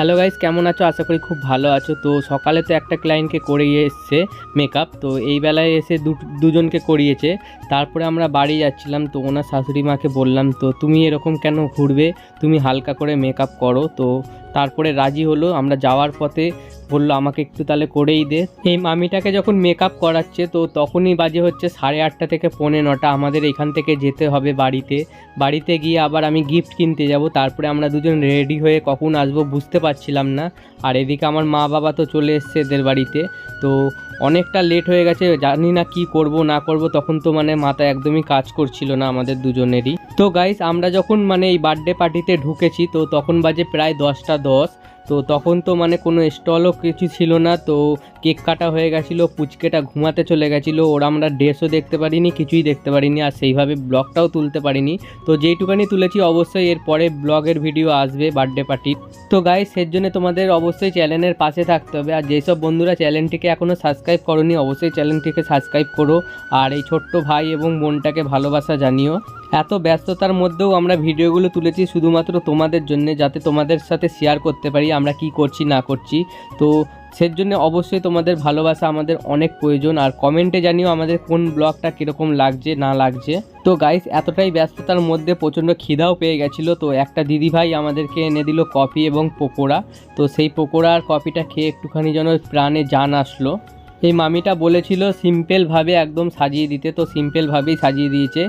Hello guys কেমন আছো? আশা করি খুব ভালো আছো। তো সকালে তো একটা ক্লায়েন্টকে করিয়ে এসছে মেকআপ তো এই বেলায় এসে দুজনকে করিয়েছে। তারপরে আমরা বাড়ি যাচ্ছিলাম, তো ওনার শাশুড়ি মাকে বললাম, তো তুমি এরকম কেন ঘুরবে? তুমি হালকা করে মেকআপ করো। তো তারপরে রাজি হলো, আমরা যাওয়ার পথে বলল, আমাকে একটু তাহলে করেই দে। এই মামিটাকে যখন মেকআপ করাচ্ছে, তো তখনই বাজে হচ্ছে সাড়ে আটটা থেকে পৌনে নটা। আমাদের এখান থেকে যেতে হবে বাড়িতে। বাড়িতে গিয়ে আবার আমি গিফট কিনতে যাব। তারপরে আমরা দুজন রেডি হয়ে কখন আসব বুঝতে পারছিলাম না। আর এদিকে আমার মা বাবা তো চলে এসছে এদের বাড়িতে। তো অনেকটা লেট হয়ে গেছে, জানি না কি করব, না করব, তখন তো মানে মাথা একদমই কাজ করছিল না আমাদের দুজনেরই। তো গাইস আমরা যখন মানে এই বার্থডে পার্টিতে ঢুকেছি, তো তখন বাজে প্রায় দশটা দশ। তো তখন তো মানে কোনো স্টলও কিছু ছিল না, তো কেক কাটা হয়ে গেছিল, পুচকেটা ঘুমাতে চলে গেছিল, ওরা আমরা ড্রেসও দেখতে পারিনি, কিছুই দেখতে পারিনি, আর সেইভাবে ব্লগটাও তুলতে পারিনি। তো যেইটুকানি তুলেছি অবশ্যই এর পরে ব্লগের ভিডিও আসবে বার্থডে পার্টির তো গাই এর জন্য তোমাদের অবশ্যই চ্যানেলের পাশে থাকতে হবে, আর যেসব বন্ধুরা চ্যানেলটিকে এখনও সাবস্ক্রাইব করনি, অবশ্যই চ্যানেলটিকে সাবস্ক্রাইব করো, আর এই ছোট্ট ভাই এবং বোনটাকে ভালোবাসা জানিও। এত ব্যস্ততার মধ্যেও আমরা ভিডিওগুলো তুলেছি শুধুমাত্র তোমাদের জন্য, যাতে তোমাদের সাথে শেয়ার করতে পারি, আমরা কি করছি, না করছি। তো সের জন্য অবশ্যই তোমাদের ভালোবাসা আমাদের অনেক প্রয়োজন। আর কমেন্টে জানিও আমাদের কোন ব্লগটা কীরকম লাগছে, না লাগছে। তো গাইস এতটাই ব্যস্ততার মধ্যে প্রচণ্ড খিদাও পেয়ে গেছিল। তো একটা দিদিভাই আমাদেরকে এনে দিল কফি এবং পকোড়া। তো সেই পকোড়া আর কফিটা খেয়ে একটুখানি যেন প্রাণে জান আসলো। এই মামিটা বলেছিল সিম্পলভাবে একদম সাজিয়ে দিতে, তো সিম্পলভাবেই সাজিয়ে দিয়েছে।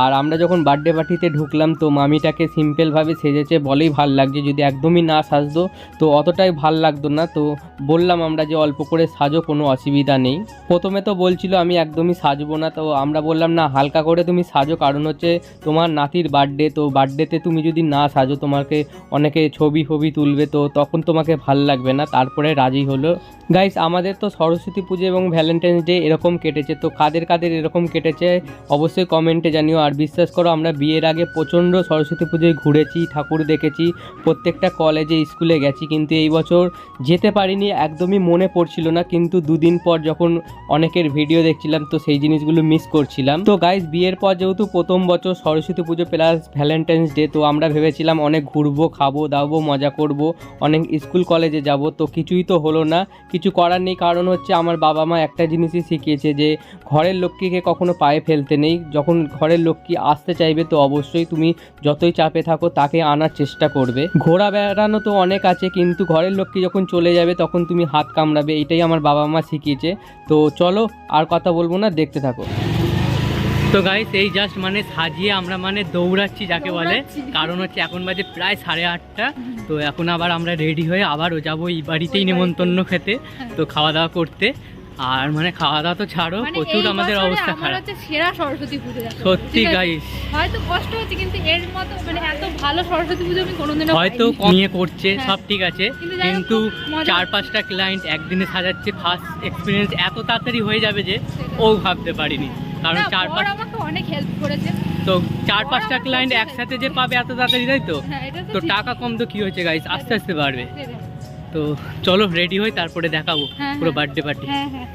আর আমরা যখন বার্থডে পার্টিতে ঢুকলাম, তো মামিটাকে সিম্পলভাবে সেজেছে, বলেই ভালো লাগছে, যদি একদমই না সাজতো, তো অতটাই ভালো লাগতো না। তো বললাম আমরা যে অল্প করে সাজো, কোনো অসুবিধা নেই। প্রথমে তো বলছিল আমি একদমই সাজবো না, তো আমরা বললাম, না, হালকা করে তুমি সাজো, কারণ হচ্ছে তোমার নাতির বার্থডে তো বার্থডেতে তুমি যদি না সাজো, তোমাকে অনেকে ছবি ফবি তুলবে, তো তখন তোমাকে ভালো লাগবে না। তারপরে রাজি হলো। গাইস আমাদের তো সরস্বতী পুজো এবং ভ্যালেন্টাইন্স ডে এরকম কেটেছে, তো কাদের কাদের এরকম কেটেছে অবশ্যই কমেন্টে জানিও। আর বিশ্বাস করো, আমরা বিয়ের আগে প্রচণ্ড সরস্বতী পুজোয় ঘুরেছি, ঠাকুর দেখেছি, প্রত্যেকটা কলেজে স্কুলে গেছি, কিন্তু এই বছর যেতে পারিনি, একদমই মনে পড়ছিল না, কিন্তু দুদিন পর যখন অনেকের ভিডিও দেখছিলাম, তো সেই জিনিসগুলো মিস করছিলাম। তো গাইস বিয়ের পর যেহেতু প্রথম বছর সরস্বতী পুজো প্লাস ভ্যালেন্টাইন্স ডে তো আমরা ভেবেছিলাম অনেক ঘুরবো, খাব দাবো মজা করব, অনেক স্কুল কলেজে যাব, তো কিছুই তো হলো না। কিছু করার নেই, কারণ হচ্ছে আমার বাবা মা একটা জিনিসই শিখিয়েছে যে ঘরের লক্ষ্মীকে কখনো পায়ে ফেলতে নেই। যখন ঘরের লক্ষ্মী আসতে চাইবে তো অবশ্যই তুমি যতই চাপে থাকো তাকে আনার চেষ্টা করবে। ঘোরা বেড়ানো তো অনেক আছে, কিন্তু ঘরের লক্ষ্মী যখন চলে যাবে তখন তুমি হাত কামড়াবে, এটাই আমার বাবা মা শিখিয়েছে। তো চলো আর কথা বলব না, দেখতে থাকো। তো গাইস এই জাস্ট মানে সাজিয়ে আমরা মানে দৌড়াচ্ছি যাকে বলে। কারণ হচ্ছে এখন বাজে প্রায় সাড়ে আটটা। তো এখন আবার আমরা রেডি হয়ে আবারও যাব এই বাড়িতেই নেমন্তন্ন খেতে। হ্যাঁ। তো খাওয়া দাওয়া করতে। আর মানে খাওয়া দাওয়া তো ছাড়ো মানে প্রচুর আমাদের অবস্থা খারাপ। হচ্ছে সেরা সরস্বতী পুজো সত্যি গাইস হয়তো কষ্ট হচ্ছে কিন্তু এর মতো মানে এত ভালো সরস্বতী পুজো আমি কোনোদিনও হয়তো। কমিয়ে করছে হ্যাঁ। সব ঠিক আছে। কিন্তু চার পাঁচটা ক্লায়েন্ট একদিনে সাজাচ্ছে ফার্স্ট এক্সপিরিয়েন্স এত তাড়াতাড়ি হয়ে যাবে যে ও ভাবতে পারিনি। কারণ চার পাঁচ আমাকে অনেক হেল্প করেছে। তো চার পাঁচটা ক্লায়েন্ট একসাথে যে পাবে এত তাড়াতাড়ি তাই তো? হ্যাঁ তো টাকা কম তো কি হয়েছে গাইস আস্তে আস্তে বাড়বে। তো চলো রেডি হই তারপরে দেখাবো। হ্যাঁ, পুরো হ্যাঁ। বার্থডে পার্টি হ্যাঁ হ্যাঁ।